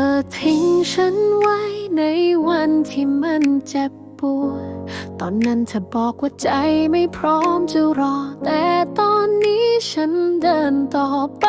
อทิ้งฉันไว้ในวันที่มันเจ็บปวด ตอนนั้นเธอบอกว่าใจไม่พร้อมจะรอ แต่ตอนนี้ฉันเดินต่อไป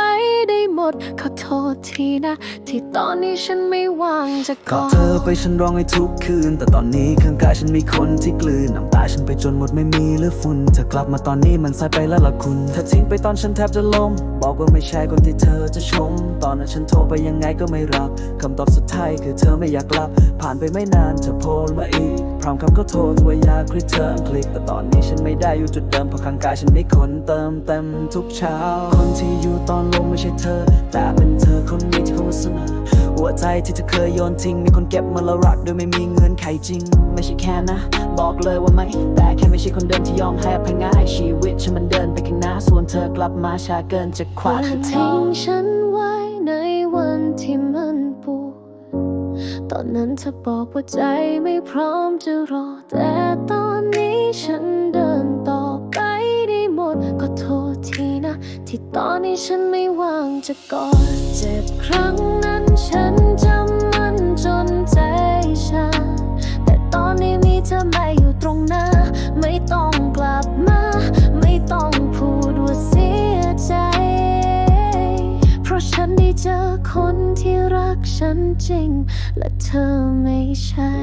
ได้หมดขอ ษทีนะ ที่ตอนนี้ฉันไม่ว่างจะกอดดเธอไปฉันร้องให้ทุกคืน แต่ตอนนี้ข้างกายฉันมีคนที่กลืนน้ำตาฉันไปจนหมดไม่มีเหลือฝุ่นเธอกลับมาตอนนี้มันสายไปแล้วล่ะคุณเธอทิ้งไปตอนฉันแทบจะล้มบอกว่าไม่ใช่คนที่เธอจะชม ตอนนั้นฉันโทรไปยังไงก็ไม่รับคำตอบสุดท้ายคือเธอไม่อยากกลับ ผ่านไปไม่นานเธอโพลมาอีก พร้อมคำก็โทรว่ายากรีเทิร์นคลิก แต่ตอนนี้ฉันไม่ได้อยู่จุดเดิมเพราะข้างกายฉันไมีคนเติมเต็มทุกเช้า คนที่อยู่ตอนลงไม่ใช่เธอ แต่เป็นเธอคนนี้ที่เข้ามาเสนอหัวใจที่เธอเคยโยนทิ้ง มีคนเก็บมาแล้วรักโดยไม่มีเงื่อนไขจริง ไม่ใช่แค่นะ บอกเลยว่าไม่ แต่แค่ไม่ใช่คนเดิมที่ยอมให้อภัยง่ายชีวิตฉันมันเดินไปข้างหน้าส่วนเธอกลับมาช้าเกินจะคว้าเธคือนททิ้งฉัน ตอนนั้นเธอบอกว่าใจไม่พร้อมจะรอ แต่ตอนนี้ฉันเดินต่อไปได้หมด ก็โทษทีนะ ที่ตอนนี้ฉันไม่ว่างจะกอดเจ็บครั้งนั้นฉันจำมันจนใจชาแต่ตอนนี้มีเธอไม่อยู่ตรงหน้า ไม่ต้อง คนที่รักฉันจริง และเธอไม่ใช่